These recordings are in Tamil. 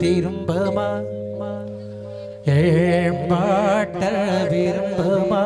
விரும்பமா எழுப்பாட்ட விரும்பமா?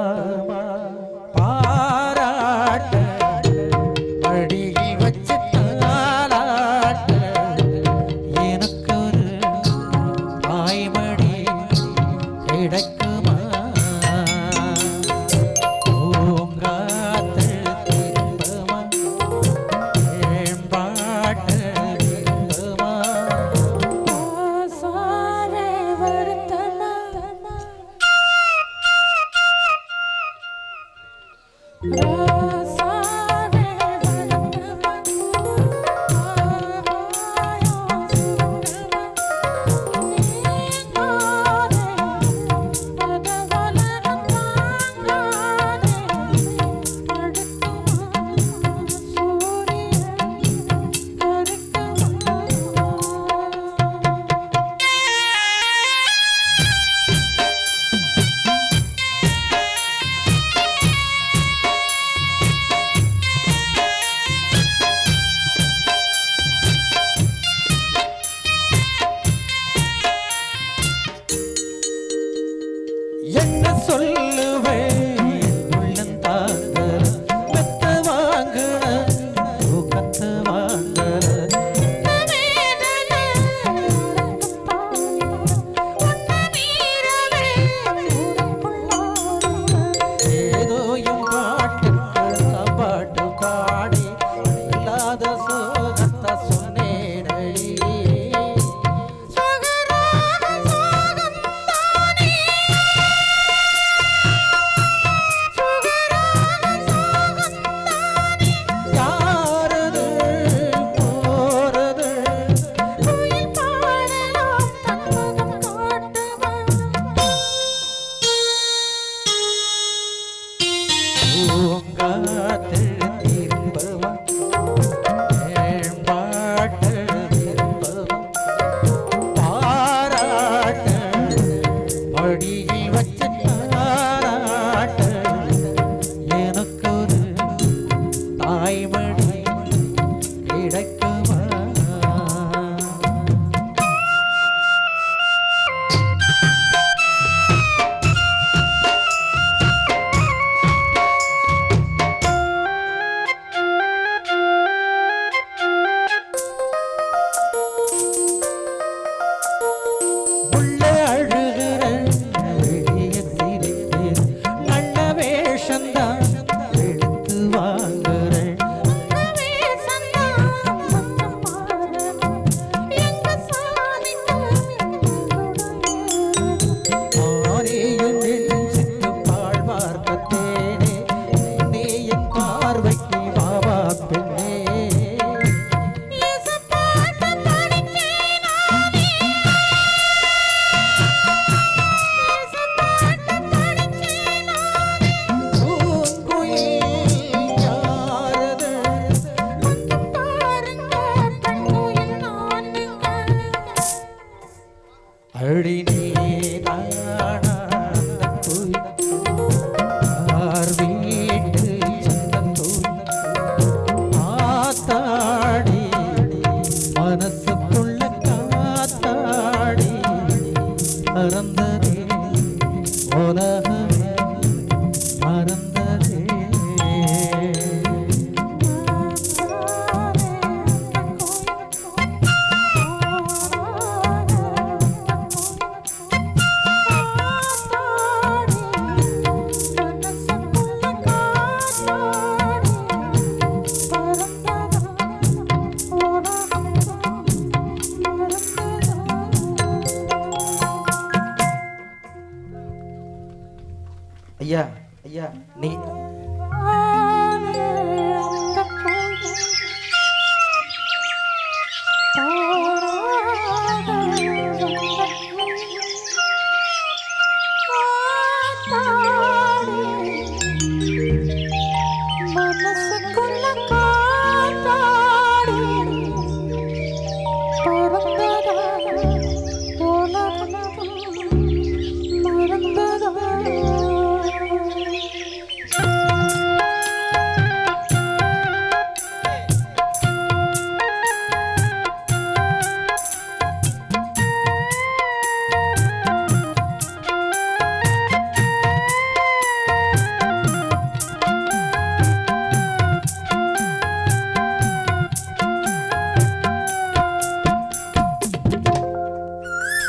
என்ன சொல்லுவேன் மறந்தனே உலகமே மறந்த ஐயா ஐயா நீ